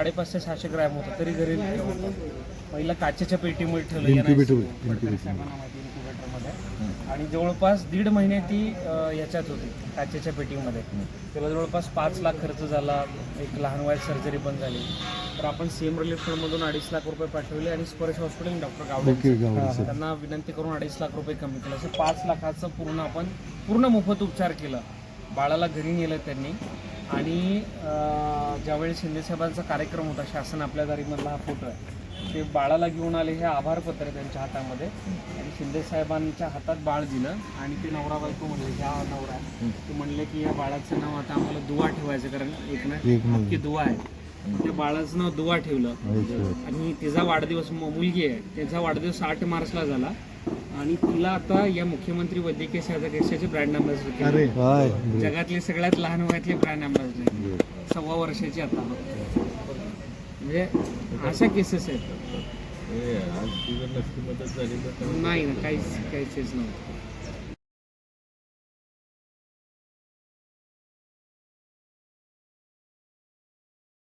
साडेपाचशे सहाशे ग्रॅम होतं. तरी घरी होतं. पहिलं काचेच्या पेटीमध्ये ठेवलं. आणि जवळपास दीड महिने ती याच्यात होती काचेच्या पेटीमध्ये. त्याला जवळपास पाच लाख खर्च झाला. एक लहान वयात सर्जरी पण झाली. तर आपण सीएम रिलीफ फंडमधून अडीच लाख रुपये पाठवले आणि स्पर्श हॉस्पिटल डॉक्टर गावडे त्यांना विनंती करून अडीच लाख रुपये कमी केलं. असं पाच लाखाचं पूर्ण आपण पूर्ण मोफत उपचार केलं. बाळाला घरी नेलं त्यांनी. आणि ज्यावेळी शिंदेसाहेबांचा कार्यक्रम होता शासन आपल्या दारीमधला हा फोटो आहे ते बाळाला घेऊन आले हे आभारपत्र आहे त्यांच्या हातामध्ये. आणि शिंदेसाहेबांच्या हातात बाळ दिलं आणि ते नवरा बायको म्हणले ह्या नवरा. ते म्हणले की या बाळाचं नाव आता आम्हाला दुवा ठेवायचं कारण एक ना. की दुवा आहे. त्या बाळाचं नाव दुवा ठेवलं. आणि तिचा वाढदिवस मुलगी आहे. त्याचा वाढदिवस आठ मार्चला झाला. आणि तिला आता या मुख्यमंत्री वैद्यकीय सहायता केंद्राचे ब्रँड अँबॅसिडर अरे केलं काय जगातले सगळ्यात लहान वयातले ब्रँड अँबॅसिडर सव्वा वर्षाची आता. म्हणजे अशा केसेस आहेत. नाही ना काहीच काहीच हेच नव्हतं.